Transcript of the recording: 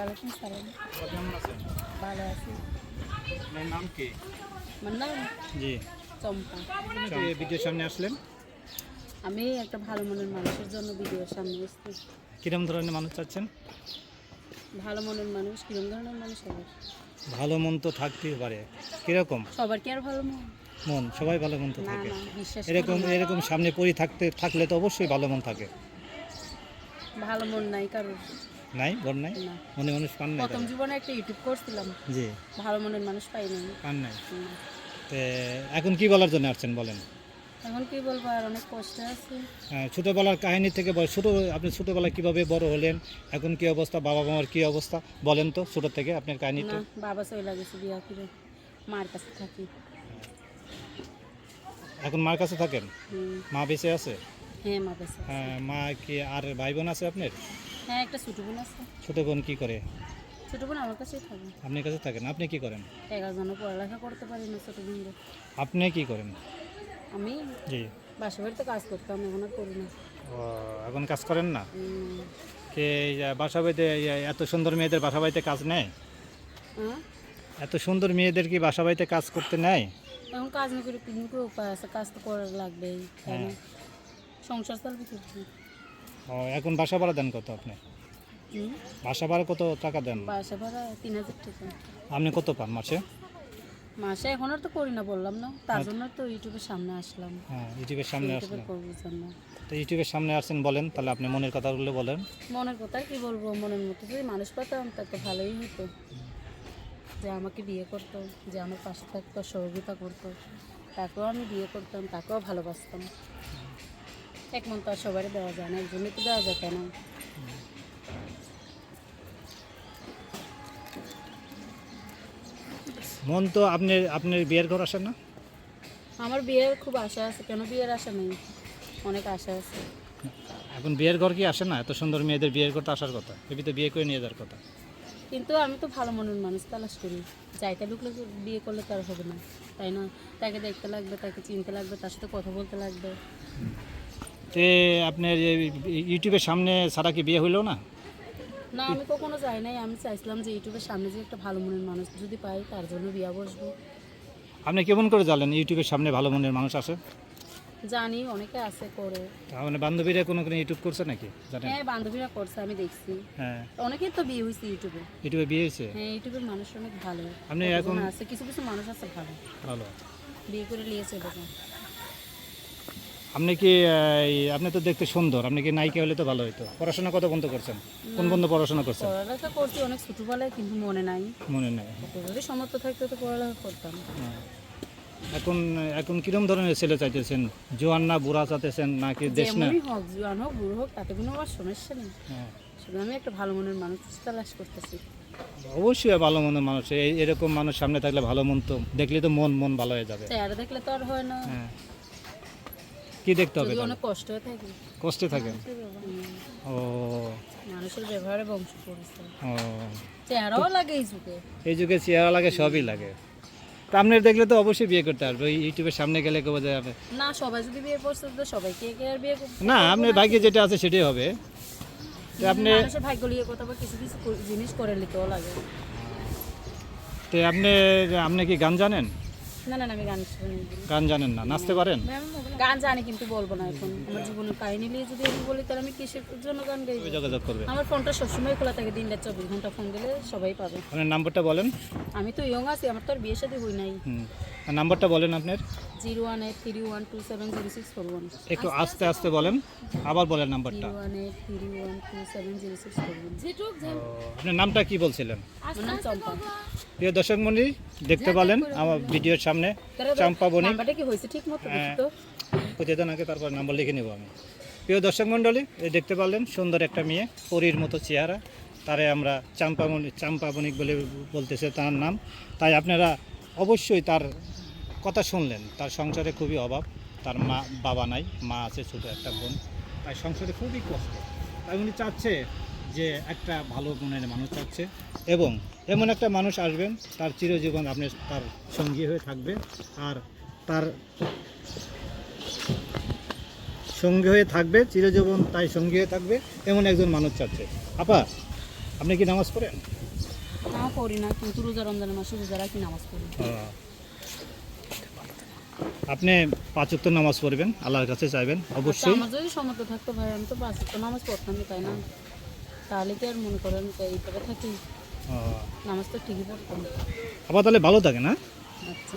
ওয়ালাইকুম সালাম। কেমন আছেন? ভালো আছি। আপনার নাম কি? আমার নাম জি। চম্পা। ভিডিওর সামনে আসলেন? আমি একটা ভালো মনের মানুষের জন্য ভিডিওর সামনে এসেছি। কিরম ধরনের মানুষ চাচ্ছেন? ভালো মনের মানুষ কিরম ধরনের মানুষ হবে ভালো মন তো থাকতেই পারে। কীরকম? সবার কি আর ভালো মন? মন সবাই ভালো মন তো থাকে। এরকম এরকম সামনে পড়ি থাকতে থাকলে তো অবশ্যই ভালো মন থাকে। ভালো মন নাই কারোর। নাই বল নাই? মনে মানুষ পান নাই প্রথম জীবনে একটা ইউটিউব করছিলাম। জি। ভালো মনের মানুষ পাই নাই? পান নাই তে এখন কি বলার জন্য আসছেন বলেন? এখন কি বলব আর অনেক কষ্ট আছে। ছোটবেলার কাহিনী থেকে ছোট আপনি ছোটবেলায় কীভাবে বড় হলেন? এখন কি অবস্থা? বাবা মামার কি অবস্থা? বলেন তো ছোট থেকে আপনার কাহিনীটা। বাবা চলে গেছে বিয়া করে। মার কাছে থাকি। এখন মার কাছে থাকেন? মা বেঁচে আছে? হ্যাঁ মা কাছে হ্যাঁ, মা কি আর ভাই বোন আছে আপনার? হ্যাঁ একটা ছোট বোন আছে। ছোট বোন কি করে? ছোট বোন আমার কাছেই থাকে। আপনার কাছে থাকেন আপনি কি করেন? এগারো জন্য পড়ালেখা করতে পারি না ছোট বোনদের। আপনি কি করেন? আমি জি। বাসা বাড়িতে কাজ করতাম এখন আর করি না। ও, এখন কাজ করেন না? কে বাসা বাড়িতে এত সুন্দর মেয়েদের বাসা বাড়িতে কাজ নেয়? হ্যাঁ? এত সুন্দর মেয়েদের কি বাসা বাড়িতে কাজ করতে নেয়? এখন কাজ না করে কোনো উপায় আছে? কাজ তো করার লাগবেই হ্যাঁ। সংসার চালবে কি এখন বাসা ভাড়া দেন কত আপনি? বাসা ভাড়া কত টাকা দেন? বাসা ভাড়া তিন হাজার টাকা। আপনি কত পান মাসে? মাসে এখন আর তো করি না বললাম না। তার জন্য তো ইউটিউবের সামনে আসলাম। হ্যাঁ ইউটিউবের সামনে জন্য। তো ইউটিউবের সামনে আসছেন বলেন তাহলে আপনি মনের কথাগুলো বলেন। মনের কথা কি বলব? মনের মতো যদি মানুষ পেতাম তা তো ভালোই হতো। যে আমাকে বিয়ে করতো যে আমার পাশে থাকতো সহযোগিতা করতো তাকেও আমি বিয়ে করতাম তাকেও ভালোবাসতাম। এক মন তো আর সবারই দেওয়া যায় না একজনই তো দেওয়া যায় কেন? মন তো আপনি আপনার বিয়ের ঘর আসেন না? আমার বিয়ের খুব আশা আছে কেন বিয়ের আশা নেই? অনেক আশা আছে। এখন বিয়ের ঘর কি আসে না? এত সুন্দর মেয়েদের বিয়ের করতে আসার কথা এবি তো বিয়ে করে নিয়ে যাওয়ার কথা। কিন্তু আমি তো ভালো মনের মানুষ তালাশ করি। যাইতে ঢুকলে তো বিয়ে করলে তার হবে না তাই না? তাকে দেখতে লাগবে তাকে চিনতে লাগবে তার সাথে কথা বলতে লাগবে। তে আপনার ইউটিউবের সামনে ছাড়া কি বিয়ে হইল না? না আমি কখনো যাই নাই। আমি চাইছিলাম যে ইউটিউবের সামনে যে একটা ভালো মনের মানুষ যদি পাই তার জন্য বিয়া বসবো। আপনি কেমন করে জানেন ইউটিউবের সামনে ভালো মনের মানুষ আছে? জানি অনেকে আছে করে। মানে বান্ধবীরা কোনো কোনো ইউটিউব করছে নাকি? জানেন? হ্যাঁ বান্ধবীরা করছে আমি দেখছি। হ্যাঁ। অনেকের তো বিয়ে হয়েছে ইউটিউবে। ইউটিউবে বিয়ে হয়েছে হ্যাঁ ইউটিউবের মানুষ অনেক ভালো। আপনি এখন আছে কিছু কিছু মানুষ আছে ভালো। ভালো। বিয়ে করে নিয়েছে এরকম আপনি কি আপনি তো দেখতে সুন্দর আপনি কি নায়িকা হলে তো ভালো হতো পড়াশোনা কত বন্ধ করছেন? কোন বন্ধ পড়াশোনা করছেন? পড়ালেখা করছি অনেক ছোটোবেলায় কিন্তু মনে নাই। মনে নেই। যদি সমর্থ থাকতো তো পড়ালেখা করতাম। হ্যাঁ। এখন এখন কিরম ধরনের ছেলে চাইতেছেন? জোয়ান না বুড়া চাইতেছেন নাকি দেশ না? হোক জোয়ান হোক বুড়ো হোক তাতে কোনো আমার সমস্যা নেই। হ্যাঁ। শুধু আমি একটা ভালো মনের মানুষ তালাশ করতেছি। অবশ্যই ভালো মনের মানুষ। এই এরকম মানুষ সামনে থাকলে ভালো মন তো দেখলে তো মন মন ভালো হয়ে যাবে। দেখলে তো আর হয় না। হ্যাঁ। কি দেখতে হবে যদি অনেক কষ্ট থাকে। কষ্টে থাকেন ও। মানুষের ব্যবহারে বংশ পড়েছে ও। চেহারাও লাগে এই যুগে। এই যুগে চেহারা লাগে সবই লাগে। তা আপনার দেখলে তো অবশ্যই বিয়ে করতে পারবে। ওই ইউটিউবের সামনে গেলে কেউ যাবে না সবাই যদি বিয়ে করছে তো সবাই কে কে আর বিয়ে করবে? না আপনার ভাগ্যে যেটা আছে সেটাই হবে। তো আপনি মানুষের ভাগ্য লিয়ে কথা বা কিছু কিছু জিনিস করে নিতেও লাগে। তো আপনি আপনি কি গান জানেন? না না আমি গান শুনি। গান জানেন না নাচতে পারেন? গান জানি কিন্তু বলব না এখন। আমার জীবনের কাহিনী নিয়ে যদি আমি বলি তাহলে আমি কিসের জন্য গান ওই যোগাযোগ করবে। আমার ফোনটা সবসময় খোলা থাকে দিন রাত চব্বিশ ঘণ্টা ফোন দিলে সবাই পাবে। আপনার নাম্বারটা বলেন। আমি তো ইয়ং আছি আমার তো আর বিয়ে সাথে হই নাই। নাম্বারটা বলেন আপনার? Zero one eight three one two seven zero six four one. একটু আস্তে আস্তে বলেন আবার বলেন নাম্বারটা। Zero one eight three one two seven zero six four one. আপনার নামটা কি বলছিলেন? আমার নাম চম্পা। প্রিয় দর্শক মন্ডলী দেখতে পারলেন আমার ভিডিওর সামনে চম্পা বণিক। নাম্বারটা কি হয়েছে ঠিক মতো তো। প্রতিদিন আগে তারপর নাম্বার লিখে নেব আমি। প্রিয় দর্শক মণ্ডলী এই দেখতে পারলেন সুন্দর একটা মেয়ে পরীর মতো চেহারা। তারে আমরা চাম্পামণি চাম্পাবণিক বলে বলতেছে তার নাম। তাই আপনারা অবশ্যই তার কথা শুনলেন তার সংসারে খুবই অভাব তার মা বাবা নাই মা আছে ছোটো একটা বোন তাই সংসারে খুবই কষ্ট। তাই উনি চাচ্ছে যে একটা ভালো মনের মানুষ চাচ্ছে এবং এমন একটা মানুষ আসবেন তার চিরজীবন আপনি তার সঙ্গী হয়ে থাকবে আর তার সঙ্গী হয়ে থাকবে চিরজীবন তাই সঙ্গী হয়ে থাকবে এমন একজন মানুষ চাচ্ছে। আপা আপনি কি নামাজ পড়েন? না পড়ি না কিন্তু রোজা রমজানের মাসে রোজা রাখি নামাজ পড়ি। আপনি পাঁচ উত্তর নামাজ পড়বেন আল্লাহর কাছে চাইবেন। আচ্ছা, অবশ্যই। আমার যদি সমর্থ থাকতো ভাই আমি তো পাঁচ উত্তর নামাজ পড়তাম তাই না? তাহলে কি আর মনে করেন এইভাবে থাকি। নামাজ তো ঠিকই পড়তাম। আবার তাহলে ভালো থাকে না? আচ্ছা।